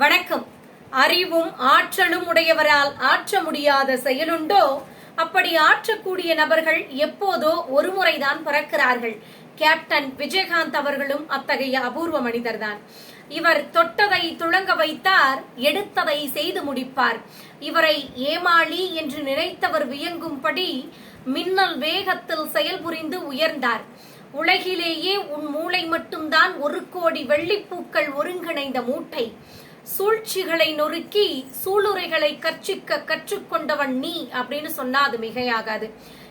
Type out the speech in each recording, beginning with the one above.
வணக்கம். அறிவும் ஆற்றலும் உடையவரால் ஆற்ற முடியாத செயலுண்டோ? அப்படி ஆற்றக்கூடிய நபர்கள் எப்போதோ ஒரு முறைதான் பிறக்கிறார்கள். கேப்டன் விஜயகாந்த் அவர்களும் அத்தகைய அபூர்வ மனிதர்தான். இவர் தொட்டதை துளங்க வைத்தார் எடுத்ததை செய்து முடிப்பார். இவரை ஏமாளி என்று நினைத்தவர் வியங்கும்படி மின்னல் வேகத்தில் செயல்புரிந்து உயர்ந்தார். உலகிலேயே உன் மூளை மட்டும்தான் ஒரு கோடி வெள்ளிப்பூக்கள் ஒருங்கிணைந்த மூட்டை. சூழ்ச்சிகளை நொறுக்கி சூளுரைகளை கற்சிக்க கற்றுக்கொண்டவன் நீ அப்படின்னு சொன்னா அது மிகையாகாது.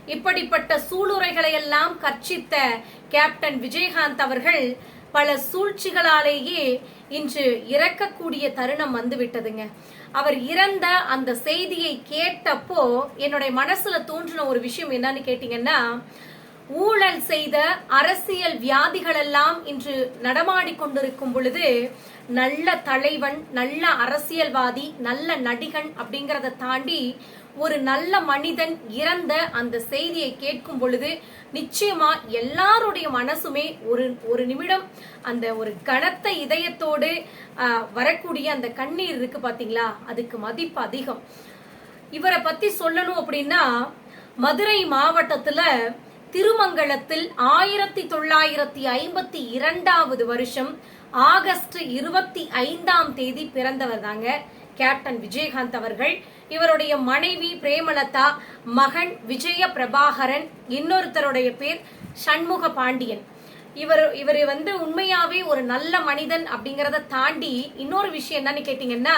இப்படிப்பட்ட சூளுரைகளை எல்லாம் கற்சித்த கேப்டன் விஜயகாந்த் அவர்கள் பல சூழ்ச்சிகளாலேயே இன்று இறக்கக்கூடிய தருணம் வந்து விட்டதுங்க அவர் இறந்த அந்த செய்தியை கேட்டப்போ என்னுடைய மனசுல தோன்றின ஒரு விஷயம் என்னன்னு கேட்டீங்கன்னா ஊழல் செய்த அரசியல் வியாதிகள் எல்லாம் இன்று நடமாடிக்கொண்டிருக்கும் பொழுது நல்ல தலைவன் நல்ல அரசியல்வாதி நல்ல நடிகன் அப்படிங்கறத தாண்டி ஒரு நல்ல மனிதன் இறந்த அந்த செய்தியை கேட்கும் பொழுது நிச்சயமா எல்லாருடைய மனசுமே ஒரு ஒரு நிமிடம் அந்த ஒரு கனத்த இதயத்தோடு வரக்கூடிய அந்த கண்ணீர் இருக்கு பாத்தீங்களா? அதுக்கு மதிப்பு அதிகம். இவரை பத்தி சொல்லணும் அப்படின்னா மதுரை மாவட்டத்துல திருமங்கலத்தில் ஆயிரத்தி தொள்ளாயிரத்தி ஐம்பத்தி இரண்டாவது வருஷம் ஆகஸ்ட் இருபத்தி ஐந்தாம் தேதி பிறந்தவர் தாங்க கேப்டன் விஜயகாந்த் அவர்கள். இவருடைய மனைவி பிரேமலதா மகன் விஜய பிரபாகரன் இன்னொருத்தருடைய பேர் சண்முக பாண்டியன் இவர் இவர் வந்து உண்மையாவே ஒரு நல்ல மனிதன் அப்படிங்கறத தாண்டி இன்னொரு விஷயம் என்னன்னு கேட்டீங்கன்னா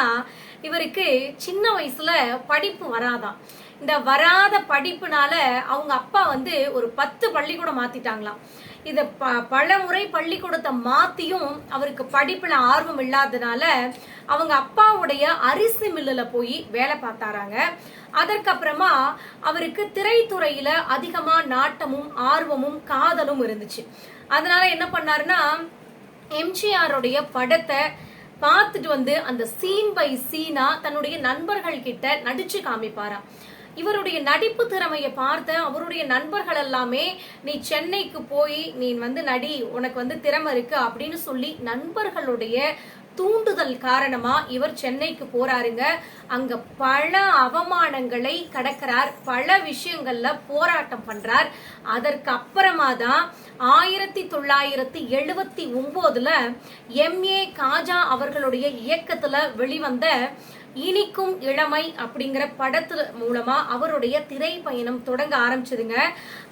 இவருக்கு சின்ன வயசுல படிப்பு வராதாம். இந்த வராத படிப்புனால அவங்க அப்பா வந்து ஒரு பத்து பள்ளிக்கூடம் மாத்திட்டாங்களாம். இத ப பல முறை பள்ளிக்கூடத்தை மாத்தியும் அவருக்கு படிப்புல ஆர்வம் இல்லாதனால அவங்க அப்பாவுடைய அரிசி மில்லுல போய் வேலை பார்த்தாராங்க. அதற்கப்புறமா அவருக்கு திரைத்துறையில அதிகமா நாட்டமும் ஆர்வமும் காதலும் இருந்துச்சு. அதனால என்ன பண்ணாருன்னா எம்ஜிஆருடைய படத்தை பார்த்துட்டு வந்து அந்த சீன் பை சீனா தன்னுடைய நண்பர்கள் கிட்ட நடிச்சு காமிப்பாராம். இவருடைய நடிப்பு திறமையை பார்த்த அவருடைய நண்பர்கள் எல்லாமே நீ சென்னைக்கு போய் நீ வந்து நடி உனக்கு வந்து திறமை இருக்கு அப்படின்னு சொல்லி நண்பர்களுடைய தூண்டுதல் காரணமா இவர் சென்னைக்கு போறாருங்க. அங்க பல அவமானங்களை கடக்கிறார். பல விஷயங்கள்ல போராட்டம் பண்றார். அதற்கு அப்புறமா தான் ஆயிரத்தி தொள்ளாயிரத்தி எழுபத்தி ஒன்பதுல எம்ஏ காஜா அவர்களுடைய இயக்கத்துல வெளிவந்த இனிக்கும் இளமை அப்படிங்கிற படத்து மூலமா அவருடைய திரை பயணம் தொடங்க ஆரம்பிச்சதுங்க.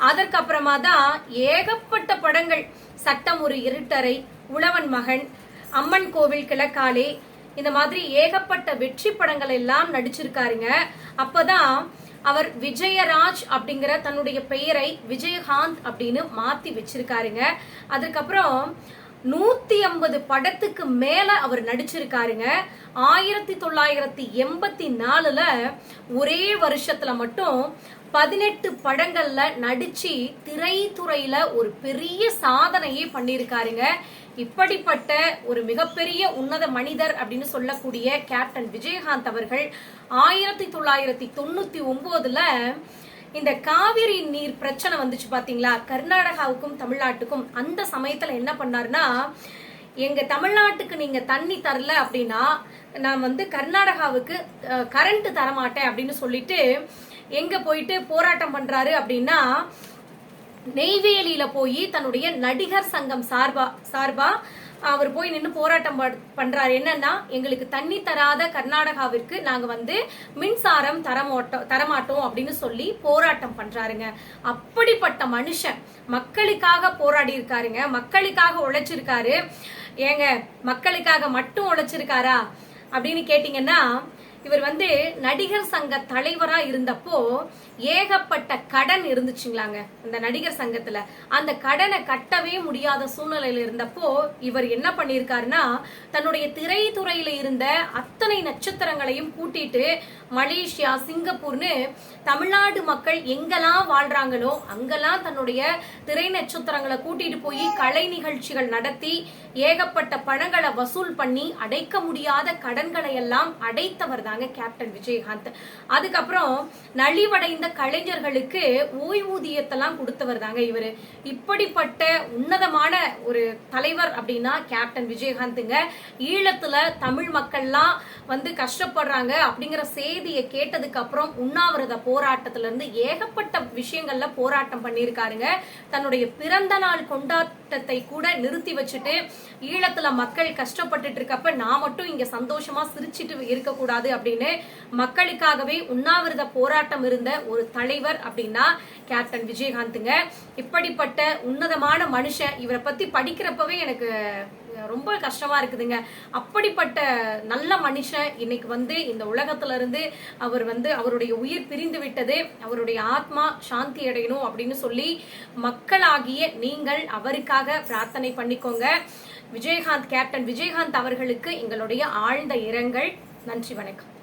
அதற்கப்புறமா தான் ஏகப்பட்ட படங்கள். சட்டம் ஒரு இருட்டரை உழவன் மகன் அம்மன் கோவில் கிழக்காலே இந்த மாதிரி ஏகப்பட்ட வெற்றி படங்கள் எல்லாம் நடிச்சிருக்காருங்க. அப்பதான் அவர் விஜயராஜ் அப்படிங்கிற தன்னுடைய பெயரை விஜயகாந்த் அப்படின்னு மாத்தி வச்சிருக்காருங்க. அதுக்கப்புறம் நூத்தி ஐம்பது படத்துக்கு மேல அவர் நடிச்சிருக்காருங்க. ஆயிரத்தி தொள்ளாயிரத்தி எண்பத்தி நாலுல ஒரே வருஷத்துல மட்டும் பதினெட்டு படங்கள்ல நடிச்சு திரைத்துறையில ஒரு பெரிய சாதனையே பண்ணியிருக்காருங்க. இப்படிப்பட்ட ஒரு மிகப்பெரிய உன்னத மனிதர் அப்படின்னு சொல்லக்கூடிய கேப்டன் விஜயகாந்த் அவர்கள் ஆயிரத்தி தொள்ளாயிரத்தி தொண்ணூத்தி ஒன்பதுல இந்த காவிரி நீர் பிரச்சனை வந்துச்சு பாத்தீங்களா? கர்நாடகாவுக்கும் தமிழ்நாட்டுக்கும் அந்த சமயத்துல என்ன பண்ணாருன்னா எங்க தமிழ்நாட்டுக்கு நீங்க தண்ணி தரல அப்படின்னா நான் வந்து கர்நாடகாவுக்கு கரண்ட் தரமாட்டேன் அப்படின்னு சொல்லிட்டு எங்க போயிட்டு போராட்டம் பண்றாரு அப்படின்னா நெய்வேலியில போய் தன்னுடைய நடிகர் சங்கம் சார்பா சார்பா அவர் போய் நின்று போராட்டம் பண்- பண்றாரு. என்னன்னா எங்களுக்கு தண்ணி தராத கர்நாடகாவிற்கு நாங்க வந்து மின்சாரம் தரமாட்டோம் தரமாட்டோம் அப்படின்னு சொல்லி போராட்டம் பண்றாருங்க. அப்படிப்பட்ட மனுஷன் மக்களுக்காக போராடி இருக்காருங்க மக்களுக்காக உழைச்சிருக்காரு. ஏங்க மக்களுக்காக மட்டும் உழைச்சிருக்காரா? அப்படின்னு கேட்டீங்கன்னா இவர் வந்து நடிகர் சங்க தலைவரா இருந்தப்போ ஏகப்பட்ட கடன் இருந்துச்சுங்களாங்க இந்த நடிகர் சங்கத்துல. அந்த கடனை கட்டவே முடியாத சூழ்நிலையில இருந்தப்போ இவர் என்ன பண்ணிருக்காருன்னா தன்னுடைய திரைத்துறையில இருந்த அத்தனை நட்சத்திரங்களையும் கூட்டிட்டு மலேசியா சிங்கப்பூர்னு தமிழ்நாடு மக்கள் எங்கெல்லாம் வாழ்றாங்களோ அங்கெல்லாம் தன்னுடைய திரை நட்சத்திரங்களை கூட்டிட்டு போய் கலை நிகழ்ச்சிகள் நடத்தி ஏகப்பட்ட பணங்களை வசூல் பண்ணி அடைக்க முடியாத கடன்களை எல்லாம் அடைத்தவர் தாங்க கேப்டன் விஜயகாந்த். அதுக்கப்புறம் நலிவடைந்த கலைஞர்களுக்கு ஓய்வூதியத்தெல்லாம் கொடுத்தவர் தாங்க இவர். இப்படிப்பட்ட உன்னதமான ஒரு தலைவர் அப்படின்னா கேப்டன் விஜயகாந்துங்க. ஈழத்துல தமிழ் மக்கள்லாம் வந்து கஷ்டப்படுறாங்க அப்படிங்கிற செய்தியை கேட்டதுக்கு அப்புறம் உண்ணாவிரத போராட்டத்துல இருந்து ஏகப்பட்ட விஷயங்கள்ல போராட்டம் பண்ணியிருக்காருங்க. தன்னுடைய பிறந்த நாள் கொண்டாட்டத்தை கூட நிறுத்தி வச்சுட்டு ஈழத்துல மக்கள் கஷ்டப்பட்டுட்டு இருக்கப்ப நான் மட்டும் இங்க சந்தோஷமா சிரிச்சிட்டு இருக்கக்கூடாது அப்படின்னு மக்களுக்காகவே உண்ணாவிரத போராட்டம் இருந்த ஒரு தலைவர் அப்படின்னா கேப்டன் விஜயகாந்துங்க. இப்படிப்பட்ட உன்னதமான மனுஷன் இவரை பத்தி படிக்கிறப்பவே எனக்கு ரொம்ப கஷ்டமா இருக்குதுங்க. அப்படிப்பட்ட நல்ல மனுஷன் இன்னைக்கு வந்து இந்த உலகத்துல இருந்து அவர் வந்து அவருடைய உயிர் பிரிந்து விட்டது அவருடைய ஆத்மா சாந்தி அடையணும் அப்படின்னு சொல்லி மக்களாகிய நீங்கள் அவருக்காக பிரார்த்தனை பண்ணிக்கோங்க. விஜயகாந்த் கேப்டன் விஜயகாந்த் அவர்களுக்கு எங்களுடைய ஆழ்ந்த இரங்கல். நன்றி வணக்கம்.